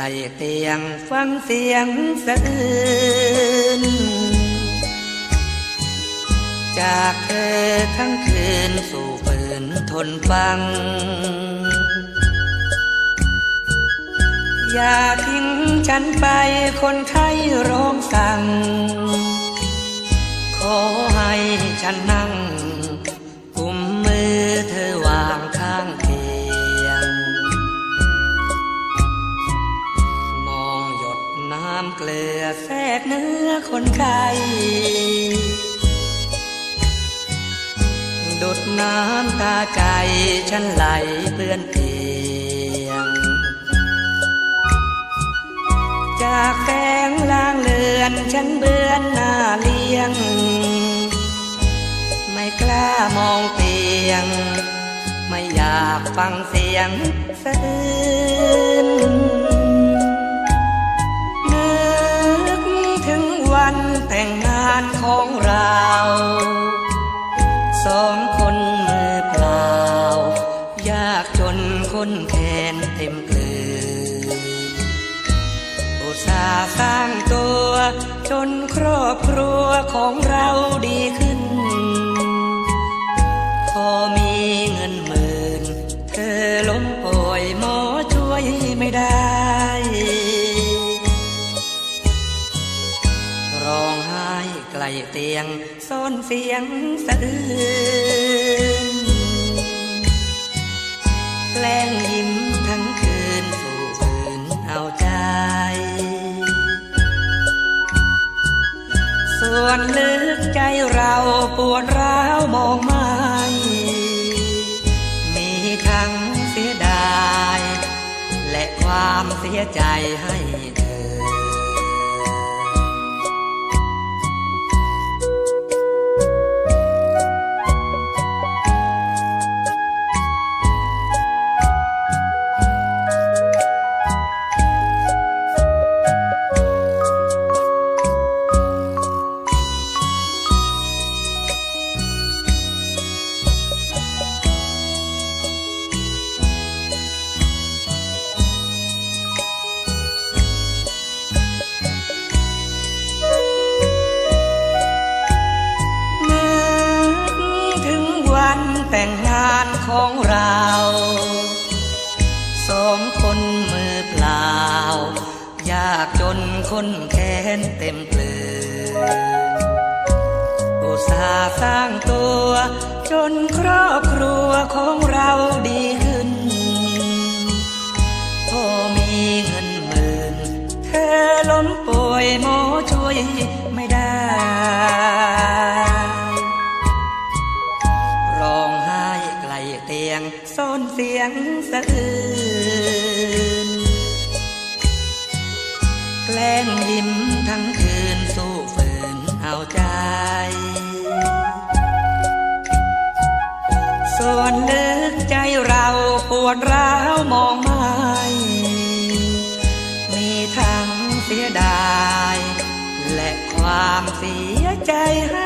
ลเตียงฟังเสียงสะอื้นจากเธอทั้งคืนสู่ฝืนทนฟัง อย่าทิ้งฉันไปคนไข้ร้องสั่งขอให้ฉันนั่ง กเนื้อคนไข้ดุดน้ำตาใจฉันไหลเปื้อนเตียง จากแสงลางเลือนฉันเบือนหน้าเลี้ยง ไม่กล้ามองเตียง ไม่อยากฟังเสียงสะอื้านของเราสองคนมือเปล่า ยากจนคนแค้นเต็มเกลืออุตสาห์สร้างตัว จนครอบครัวของเราดีขึ้น ห้ไกลเตียงซ่อนเสียงสะอื้นแกล้งยิ้มทั้งคืนสู่ฝืนเอาใจส่วนลึกใจเราปวดร้าวมองไม่มีทั้งเสียดาย และความเสียใจให้เธอ ของเรา สองคนมือเปล่า ยากจนคนแค้นเต็มเปลือกอุตสาห์สร้างตัว จนครอบครัวของเราดี งยิ้มทั้งคืนสู้ฝืนเอาใจ ส่วนลึกใจเราปวดร้าวมองไม่มีทั้งเสียดาย และความเสียใจให้